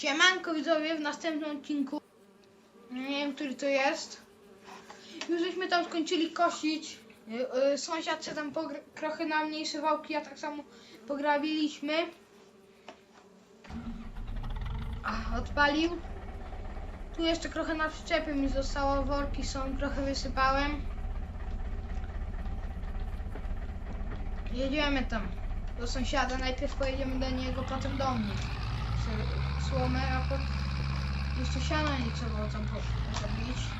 Siemanko widzowie, w następnym odcinku, nie wiem który to jest, już żeśmy tam skończyli kosić, Y, y, sąsiad się tam trochę na mniejsze wałki, a tak samo pograbiliśmy. A, odpalił. Tu jeszcze trochę na przyczepy mi zostało, worki są, trochę wysypałem. Jedziemy tam do sąsiada, najpierw pojedziemy do niego, potem do mnie. Słomę, a potem jeszcze siano nie trzeba tam po- zrobić.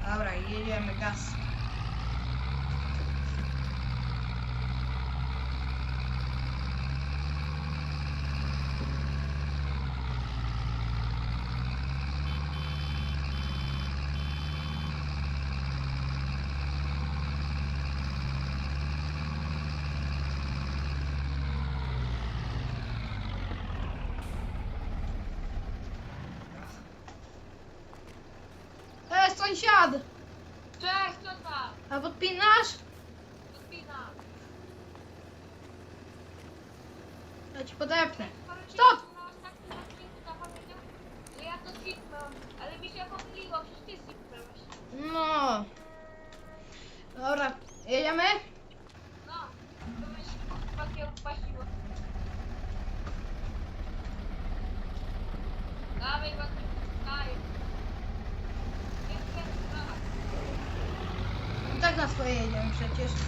Dobra, jedziemy, gaz. E, sąsiad! Cześć, co tam? A podpinasz? Podpina. Ja ci podepnę. Stop! Stop! Na ostatnim odcinku zapomniał, że ja to zniknąłem, ale mi się pomyliło, przecież ty zniknąłeś. No. Dobra, jedziemy? No, to mi się takie upasiło. Dawaj, Patryk, daj. Jest ten sprawa. I tak na swoje jedziemy przecież.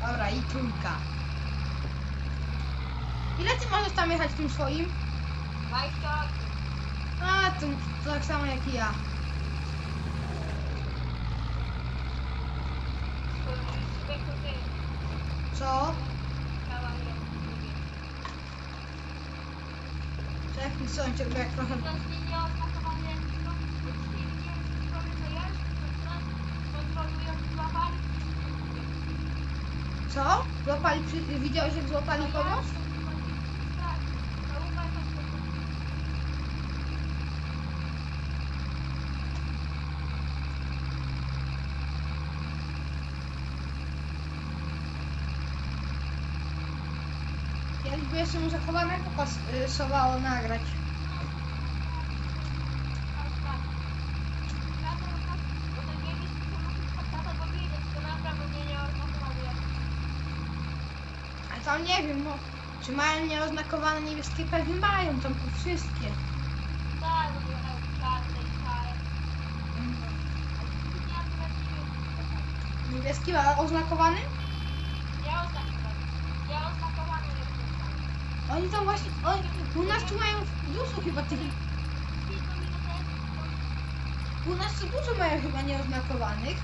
Dobra, i trójka. Ile ty możesz tam jechać tym swoim? 28. A, to, tak samo jak i ja. Co? Cała mnie. Czekaj, sąsiad, bo jak trochę... To zmieniło smakowanie ręczną, bo już nie widziałem, czy kontrolę to jest, czy kontrolują złapali. Co? Złapali, przy... widziałeś jak złapali kogoś? Tak, Jakby jeszcze mu zachowanego pasowało nagrać. A tam nie wiem, no, czy mają nieoznakowane niebieskie? Pewnie mają, tam tu wszystkie. Niebieski, a oznakowany? Oni tam właśnie, oni, u nas tu mają dużo chyba tych, u nas tu dużo mają chyba nieoznakowanych.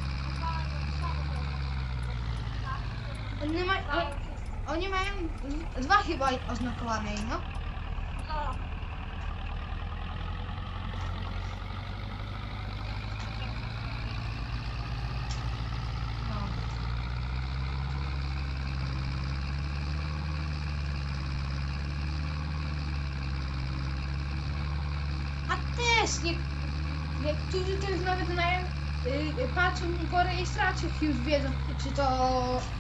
Oni, ma, o, oni mają dwa chyba oznakowane, no. no. A też nie, niektórzy też nawet mają, y, patrzą po rejestracjach już wiedzą, czy to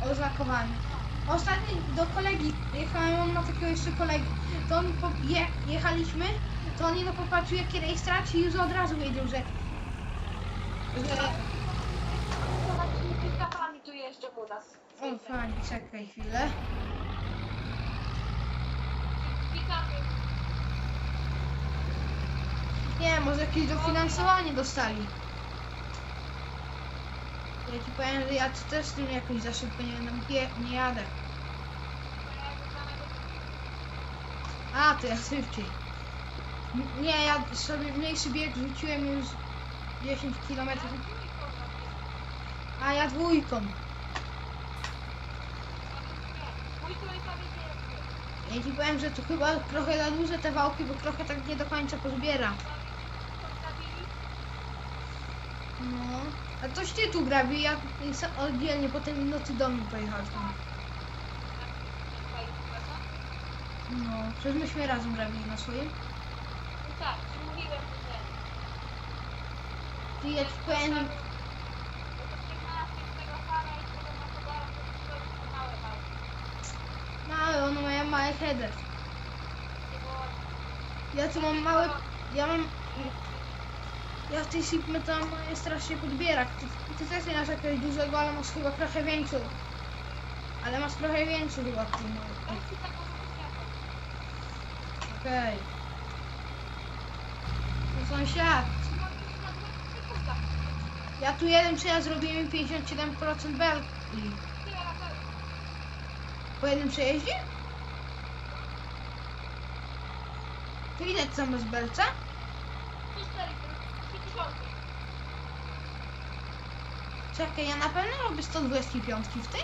oznakowane. Ostatnio do kolegi jechałem na takiego jeszcze kolegi, to on po, je, jechaliśmy, to oni no popatrzył jakie rejestracje i już od razu wiedział, że, że tu jeszcze u nas. o fajnie, czekaj chwilę. Nie, może jakieś dofinansowanie dostali. Ja ci powiem, że ja też tym jakoś za szybko nie, nie, nie jadę. A, to ja szybciej. Nie, ja sobie mniejszy bieg rzuciłem już 10 km. A ja dwójką. Ja ci powiem, że to chyba trochę za duże te wałki, bo trochę tak nie do końca pozbiera. No. A coś ty tu grabi, ja oddzielnie potem nocy do mnie pojechałem. No. Przecież myśmy razem robili na swoim. No tak, ci mówiłem, że ten. Ty ja ci powiem, Bo to 15 z tego fala i z tego Macedora, to wszystko jest małe małe. mały, on ma mały header. Ja tu mam mały, ja mam, ja w tej Sigma to mam strasznie podbierak. Ty, ty też nie masz jakiegoś dużego, ale masz chyba trochę większy. Ale masz trochę większy chyba w tym. Wyśmiatą. Okej. To sąsiad. Ja tu jeden przejazd zrobiłem 57% belki. Po jednym przejeździe? To ile tam masz belce? Czekaj, ja na pewno robię 125 w tej.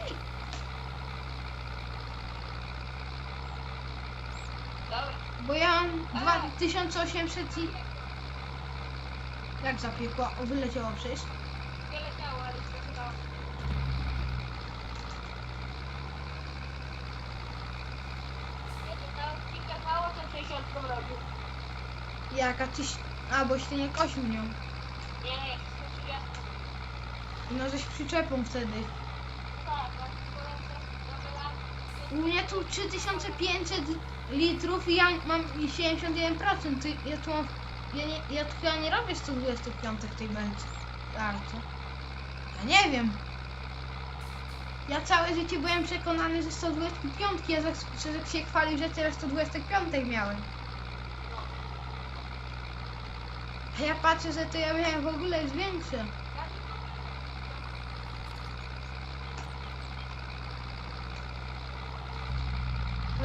Dobra. Bo ja mam 2800 i... Jak zapiekła? O, wyleciało przecież. Nie leciało, ale się udało. Ja to na odcinkach mało ten 60 robił. Jaka tyś... A, ty nie kosił nią. Nie, 30. No, żeś przyczepą wtedy. Tak, tak, U mnie tu 3500 litrów i ja mam 71%. Ty, ja tu mam... Ja, nie, ja tu chyba nie robię 125 tej belce. Bardzo. Ja nie wiem. Ja całe życie byłem przekonany, że 125. Ja zawsze się chwalił, że teraz 125 miałem. A ja patrzę, że to ja miałem w ogóle większe.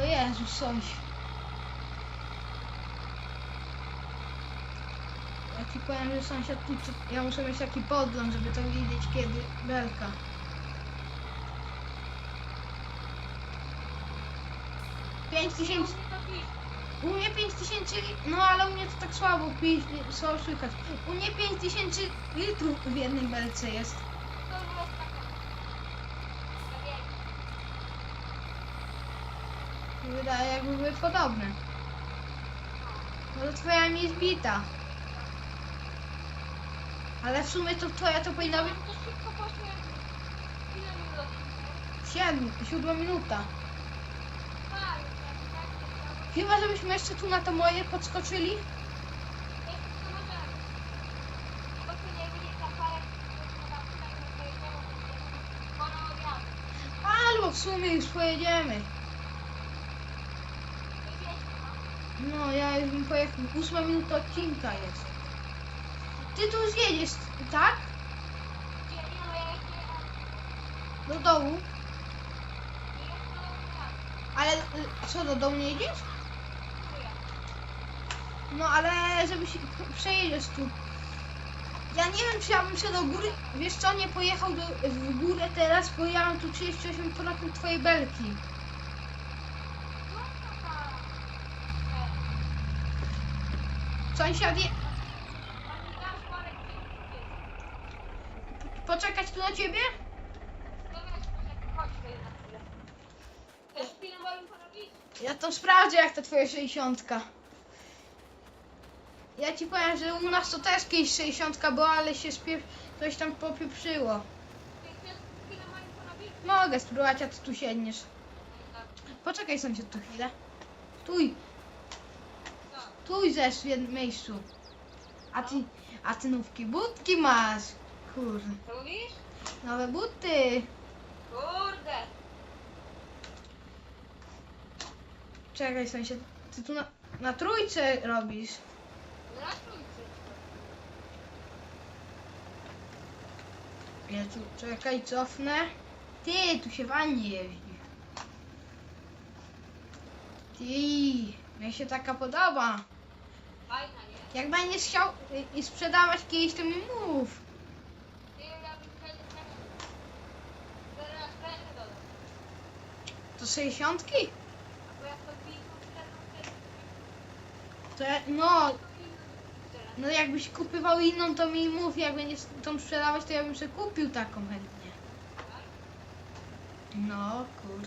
Ja tylko O Jezus, sąś. Ja ci powiem, że sąsiad tu, ja muszę mieć taki podgląd, żeby to widzieć kiedy belka. Pięć tysięcy, u mnie pięć tysięcy, no ale u mnie to tak słabo, pięć, słabo słychać. U mnie pięć tysięcy litrów w jednej belce jest. To było taka. Tak jak Wydaje jakby były podobne. No to twoja mi jest bita. Ale w sumie to twoja to powinna być to szybko poszło. Ile minut? siedm, siódma minuta. Tak, tak, tak. Chyba żebyśmy jeszcze tu na to moje podskoczyli. Albo w sumie już pojedziemy. No. Ja już bym pojechał. Ósma minuta odcinka jest. Ty tu tak? Ja jeszcze jechałem. Do dołu. Ale co, do dołu nie jedziesz? No ale żeby się przejedziesz tu. Ja nie wiem czy ja bym szedł do góry. Wiesz co, nie pojechał do, w górę teraz, bo ja mam tu 38% twojej belki. No, taka. E, Sąsiad je... Pani dasz parę kilków jest. Poczekać tu na ciebie? No weź, poczekaj, chodź tutaj na chwilę. Chcesz film moim porobić? Ja to sprawdzę jak to twoja 60. Ja ci powiem, że u nas to też kiedyś 60 była, ale się spie... coś tam popieprzyło. Mogę spróbować, a ty tu siedniesz. Poczekaj sąsiad tu chwilę. Tuj, Zesz w jednym miejscu. A ty, a ty nówki budki masz. Kurde. Co mówisz? Nowe buty. Kurde! Czekaj sąsiad, ty tu na, na trójce robisz. Na trójcy. Ja tu, czekaj, cofnę. Ty, tu się fajnie jeździ. Ty, mnie się taka podoba. Fajna, nie? Jak będziesz chciał y, i sprzedawać kiedyś, to mi mów. Ty ja bym trochę... Teraz będę dodał. To 60? A bo jak to bijką czterną wtedy... To ja, no, to no jakbyś kupywał inną, to mi mów. Jak będziesz tą sprzedawać, to ja bym sobie kupił taką chętnie. No, kur.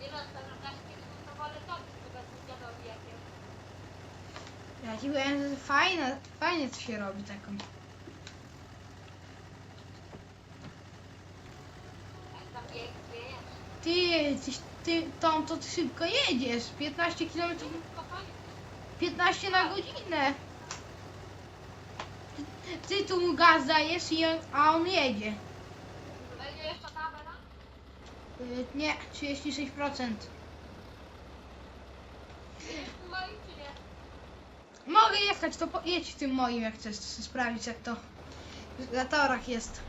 Nie no, to na razie kiedy to wolę to, to bez dziadowi Powiem, że fajne, fajnie to się robi taką. Tam. Ty, ty, ty tą to ty szybko jedziesz. 15 km, Spokojnie. 15 na godzinę. Ty, ty tu mu gaz dajesz, i on, a on jedzie. Będzie jeszcze tabela? Y, nie, 36%. Moim czy nie? Mogę jechać, to po, jedź tym moim, jak chcesz sprawdzić, jak to na torach jest.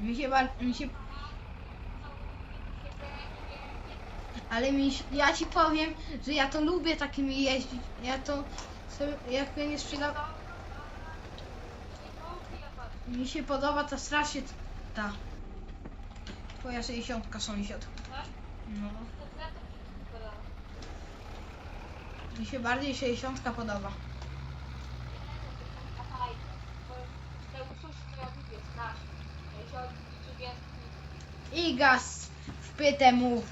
Mi się, mi się Ale mi, ja ci powiem, że ja to lubię takimi jeździć. Ja to sobie, jak mnie nie sprzedał, mi się podoba ta strasznie ta. Twoja 60 sąsiad. No. Mi się bardziej 60 podoba. I gaz w pytę mu.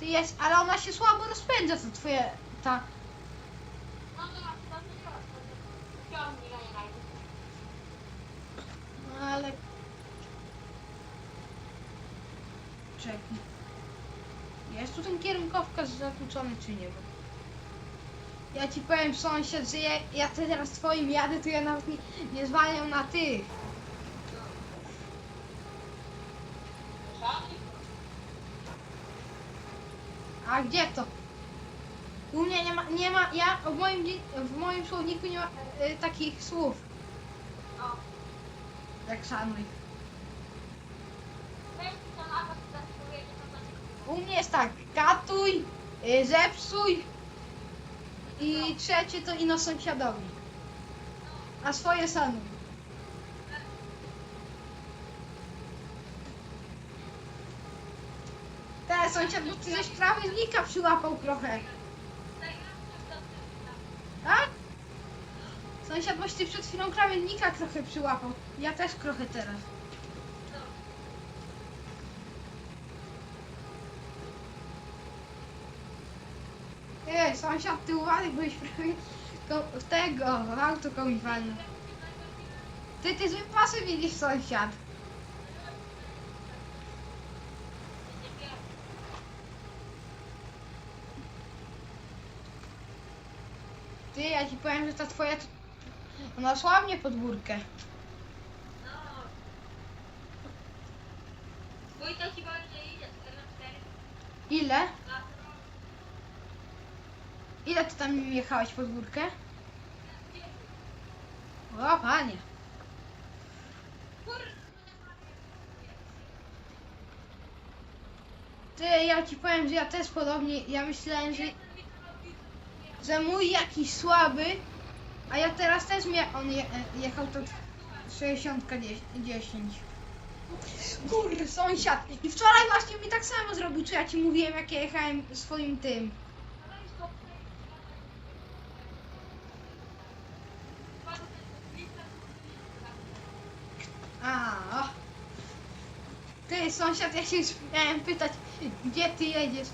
Ty jest, ale ona się słabo rozpędza, to twoja ta. No ale. Jest tu ten kierunkowskaz zakłócony czy nie? Bo Ja ci powiem sąsiad, że ja, ja teraz twoim jadę, to ja nawet nie, nie zwalniam na tych. A gdzie to? U mnie nie ma, nie ma, ja w moim, w moim słowniku nie ma e, takich słów jak szanuj. U mnie jest tak, katuj, y, zepsuj i trzecie to ino sąsiadowi. A swoje sanuj. Te sąsiad, bo ty żeś krawężnika przyłapał trochę. Tak? Sąsiad, boś ty przed chwilą krawężnika trochę przyłapał. Ja też trochę teraz. Sąsiad, ty uważaj, byłeś prawie ko- w tego, w auto komuś walnął. Ty, ty złym pasem widzisz, sąsiad. Ty, ja ci powiem, że ta twoja, ona słabnie pod górkę. Wójta ci bardziej idzie, 4 na 4. Ile? Ile ty tam jechałeś pod górkę? O, panie. Ty, ja ci powiem, że ja też podobnie, ja myślałem, że, że mój jakiś słaby, a ja teraz też mia, on je, jechał to 60 10. Kurde, sąsiad. I wczoraj właśnie mi tak samo zrobił, czy ja ci mówiłem, jak ja jechałem swoim tym. A, o. Ty, sąsiad, ja się już miałem pytać, gdzie ty jedziesz?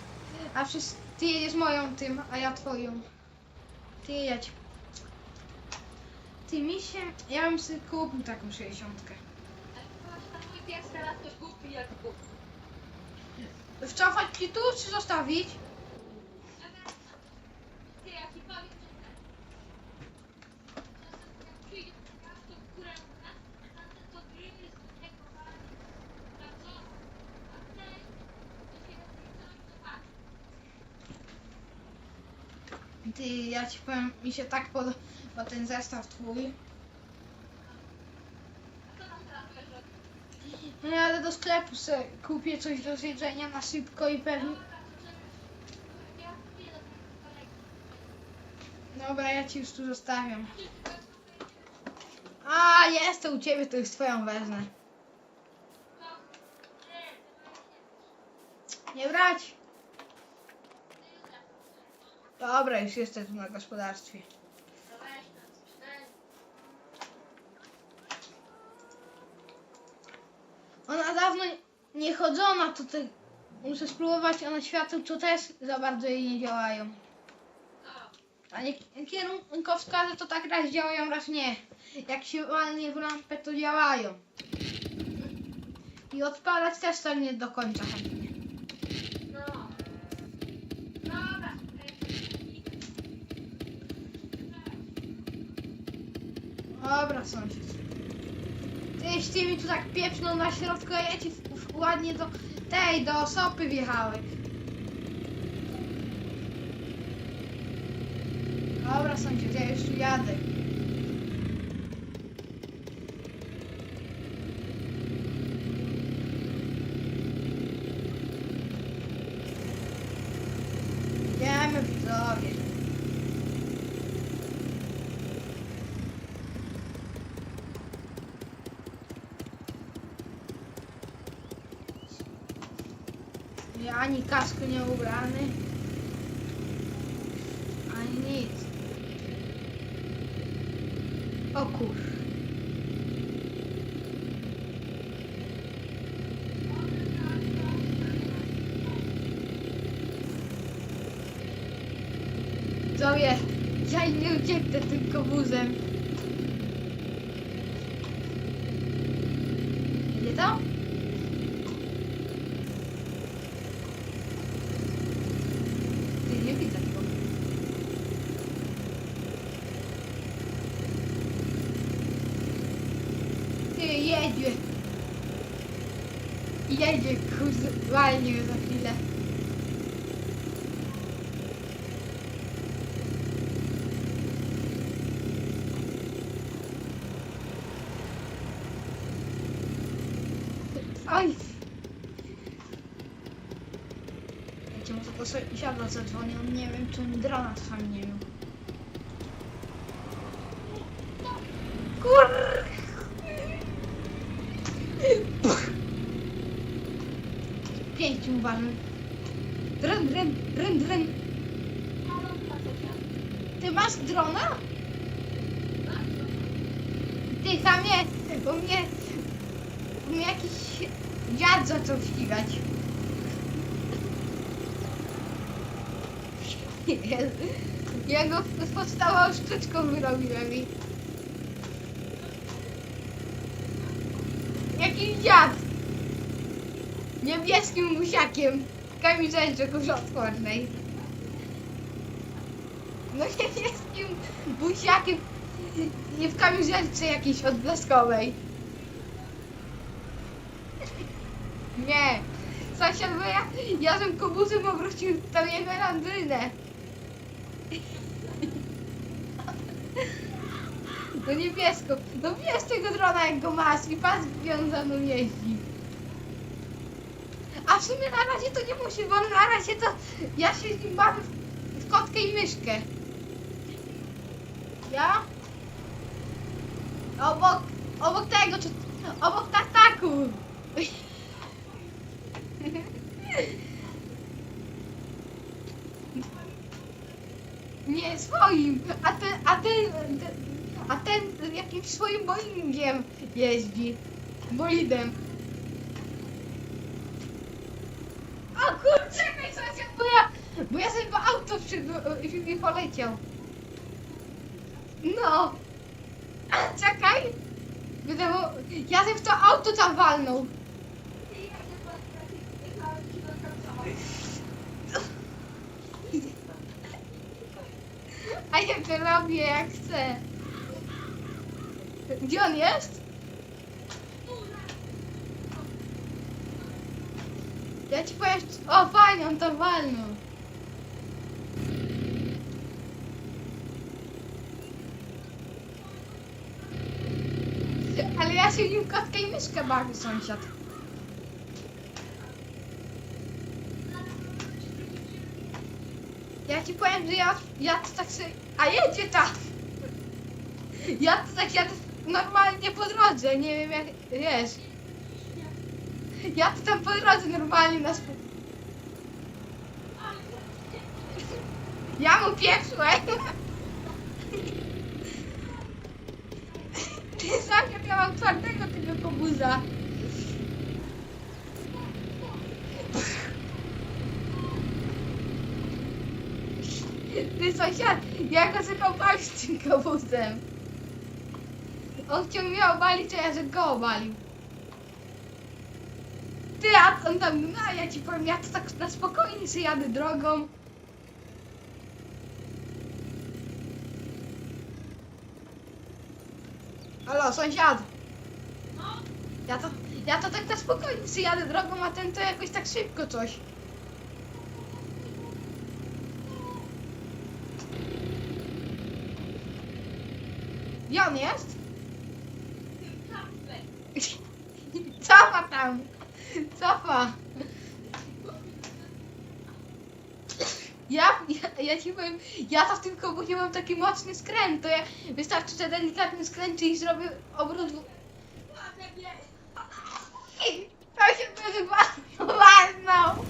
A przecież ty jedziesz moją tym, a ja twoją. Ty jedź. Ty mi się, ja bym sobie kupił taką 60. Mój pies teraz też głupi jak głupi. Wcofać ci tu, czy zostawić? Ty, ja ci powiem, że ten. Jak przyjdzie do miasto, które u nas, tamten to gryny z tego wali. Tak co? A ten, to się coś zobaczy. Ty, ja ci powiem, mi się tak podoba ten zestaw twój. No ale do sklepu kupię coś do zjedzenia na szybko i pewnie... Dobra, ja ci już tu zostawiam. A, jest to u ciebie, to już twoją wezmę. Nie brać? Dobra, już jestem tu na gospodarstwie. dawno nie chodzona tutaj. Muszę spróbować, one światło to też za bardzo jej nie działają. A nie, kierunkowskazy to tak raz działają, raz nie. Jak się walnie w lampę, to działają. I odpalać też to nie do końca chętnie. Dobra, sąsiad. Ty jeśli mi tu tak pieprzną na środku, a ja ci ładnie do tej, do sopy wjechałeś. Dobra, sąsiad, ja już tu jadę. Wiemy widzowie. Ja ani kasku nie ubrany, ani nic. O kur... Zowie, ja nie ucieknę tym kobuzem. Idzie to? Ty nie widzę tego. Ty jedzie. Jedzie, kurde, walnie za chwilę. Oj! Wiecie, może to sąsiada zadzwoni, on nie wiem, czy on drona czasami nie miał. Kur... Pięć uważam. Dren, dren, dren, dren. Ty masz drona? Ty chamie, bo mnie... Bo mnie jakiś dziad zaczął ścigać. Ja go z podstawą sztuczką wyrobiłem i... Jakiś dziad! Niebieskim musiakiem w kamizelce koszotwornej. No niebieskim busiakiem nie w kamizelce jakiejś odblaskowej. Nie. Sąsiad, bo ja, ja tym kobuzem obrócił tą jego landrynę. No niebiesko. No wiesz tego drona jak go masz i pas mną jeździ. A w sumie na razie to nie musi, bo na razie to ja się z nim bawię w, w kotkę i myszkę. Ja? Obok, obok tego, czy, obok tataku. Nie a ten, a ten, a ten jakimś swoim boingiem jeździ. Bolidem. O kurczę, sąsiad, bo ja, bo ja sobie w auto przy, i poleciał. No. Czekaj. Wydało, ja sobie w to auto tam walnął. To robię jak chcę. Gdzie on jest? Ja ci powiem, o fajnie, on to walnął. Ale ja się nim kotkę i myszkę bawię, sąsiad. Ja ci powiem, że ja, ja to tak sobie... A jedzie tam! Ja to tak jadę normalnie po drodze, nie wiem jak... Wiesz. Ja to tam po drodze normalnie na sp... Ja mu pieprzłem! Ty sam jak ja mam twardego tego kobuza. Ty sąsiad, ja go zakopałem z tym kobusem. On chciał mnie obalić, a ja że go obalił. Ty, a on tam, no ja ci powiem, ja to tak na spokojnie sobie jadę drogą. Halo, sąsiad. No, Ja to, ja to tak na spokojnie sobie jadę drogą, a ten to jakoś tak szybko coś. Gdzie on jest? kapę. Cofa tam! Cofa! Ja, ja, ja ci powiem, ja to w tym kobusie mam taki mocny skręt, to ja wystarczy, że delikatny skręt i zrobię obrót w... To się wywarnął!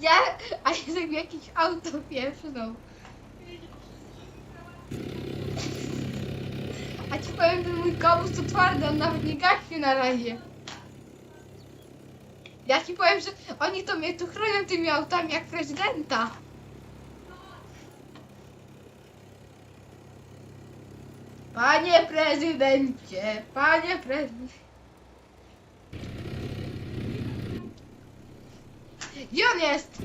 Ja, a jestem jakiś auto pieprznął. A ci powiem, ten mój kobus to twardy, on nawet nie gaśnie na razie. Ja ci powiem, że oni to mnie tu chronią tymi autami jak prezydenta. Panie prezydencie, panie prezydencie. Gdzie on jest?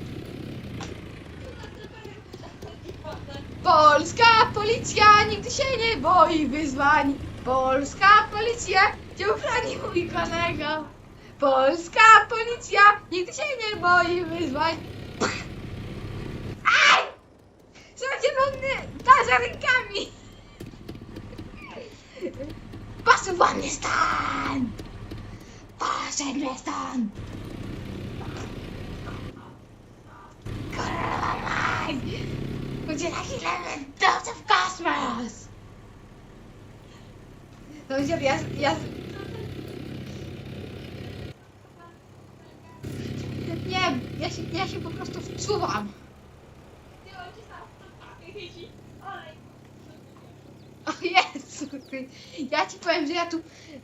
Polska policja nigdy się nie boi wyzwań. Polska policja cię uchroni mój kolega. Polska policja nigdy się nie boi wyzwań. Aj! Są zielony tarza rękami. Posuwa mnie stąd! Poszedł stąd! Kurwa mać! Będzie chwilę wydawca w kosmos! No widzisz, ja, ja... ja się, po prostu wczuwam. O Jezu, ty. ja ci powiem, że ja tu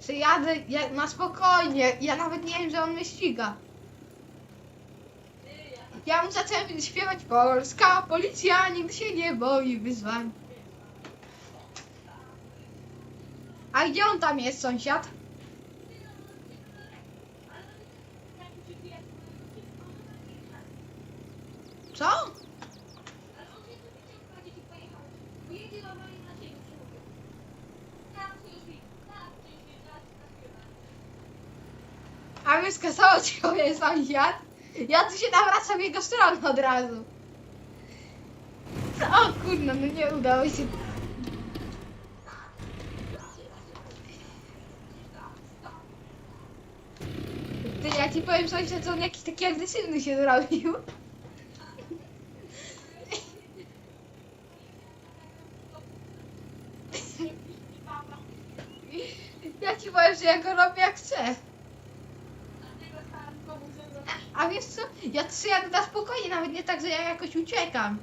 że jadę ja, na spokojnie. Ja nawet nie wiem, że on mnie ściga. Ja mu zacząłem śpiewać Polska policja nigdy się nie boi wyzwań. A gdzie on tam jest, sąsiad? Co? A my skasował cię sąsiad? Ja tu się nawracam jego stronę od razu. O kurno, no nie udało się. Ty, ja ci powiem że on jakiś taki agresywny się zrobił. Ja ci powiem, że ja go robię jak chcę. A wiesz co? Ja tu jadę na spokojnie, nawet nie tak, że ja jakoś uciekam.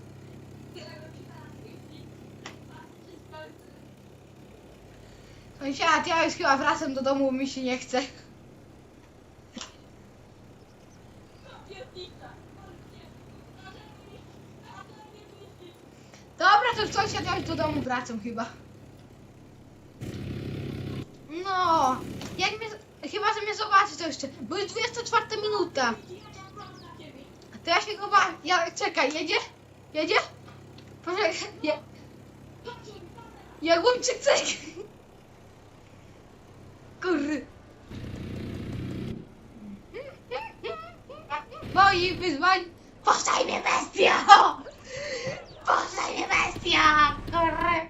Sąsiad, ja już chyba wracam do domu, mi się nie chce. Dobra, to sąsiad, ja już do domu wracam chyba. No, jak mnie, chyba, że mnie zobaczy to jeszcze, bo jest 24 minuta. To ja się go ba... Ja, czekaj, jedzie? Jedzie? Poczekaj, je... Jaguńczyk, cyk! Kurry. Moi wyzwań... Powstaj mnie bestia! Powstaj mnie bestia! Kurry.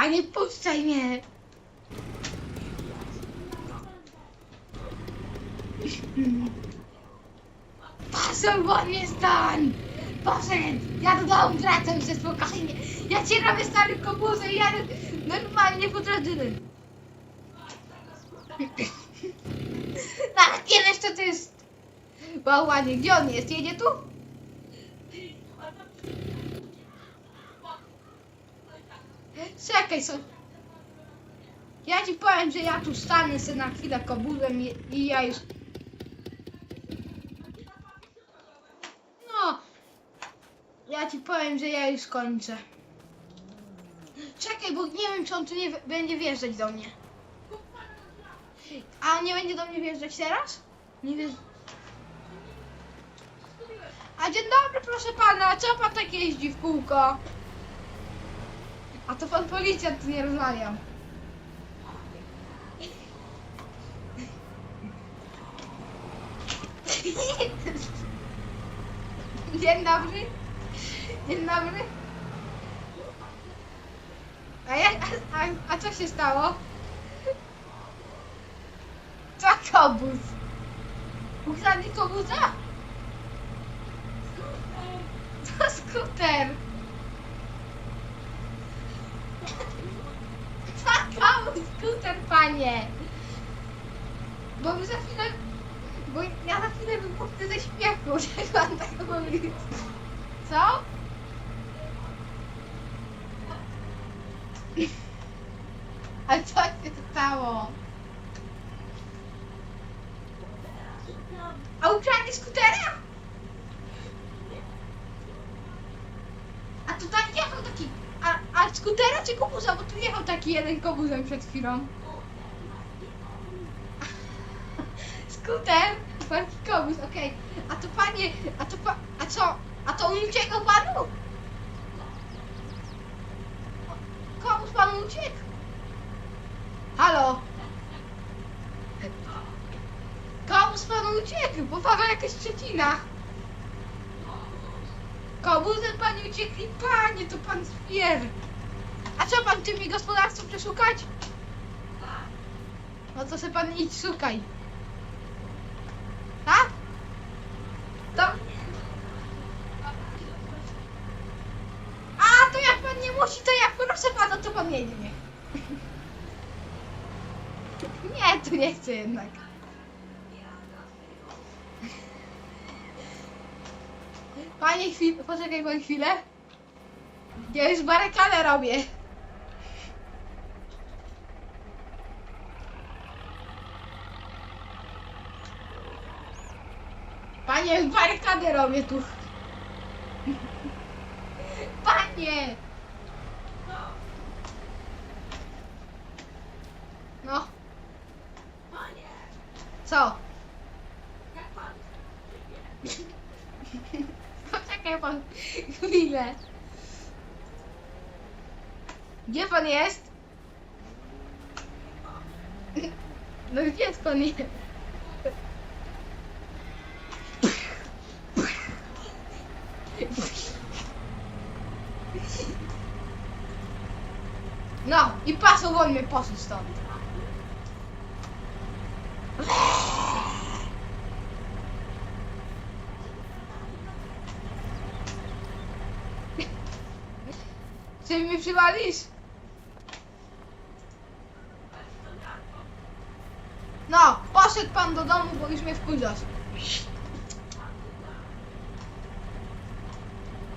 Panie, puszczaj mnie! Poszedł won mnie stąd! Poszedł! Ja do domu wracam się spokojnie. Ja ci robię stary kobuzę i jadę normalnie po drodze. Nawet nie wiesz co to jest. Bałwanie, gdzie on jest? Jedzie tu? Czekaj, są. Ja ci powiem, że ja tu stanę sobie na chwilę kobuzem i, i ja już... No. Ja ci powiem, że ja już kończę. Czekaj, bo nie wiem, czy on tu nie będzie wjeżdżać do mnie. A nie będzie do mnie wjeżdżać teraz? Nie wiesz. A dzień dobry, proszę pana, co pan tak jeździ w kółko? A to pan policjant, nie rozmawiam. Dzień dobry. Dzień dobry. A, ja, a, a, a co się stało? Co kobuz? Ukradli kobuza? To skuter. To skuter, panie. Bo my za chwilę... Bo ja za chwilę wybuchnę ze śmiechu, że pan tak mówi. Co? A co się stało? A ukradli skutera? A tu tak jechał taki... A, a skutera czy kobuza? Bo tu jechał taki jeden kobuzem przed chwilą. Skuter? Taki kobuz, okej. A to panie... A to pa... A co? A to on panu? Kobuz panu uciekł? Halo? Kobuz panu uciekł, bo pana jakaś przecina. Kobuzem pani uciekli, panie, to pan zbier. A co pan chce mi gospodarstwo przeszukać? No to se pan idź szukaj. Tak? To... A, to jak pan nie musi, to jak proszę pana, to pan. Nie, tu nie chcę jednak. Panie chwilę, poczekaj pan chwilę. Ja już barykadę robię. Panie, barykadę robię tu. Panie! No. Co? Poczekaj pan chwilę. Gdzie pan jest? No gdzie pan jest? No i pasą wolny poszedł stąd. Czy mi przywalisz? No, poszedł pan do domu, bo już mnie wkurzasz.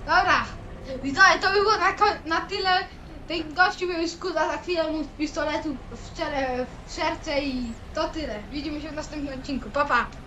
Dobra, widzowie, to by było na, na tyle. Ten gościu mnie już za chwilę mu z pistoletu w, czele, w serce i to tyle. Widzimy się w następnym odcinku. Pa, pa.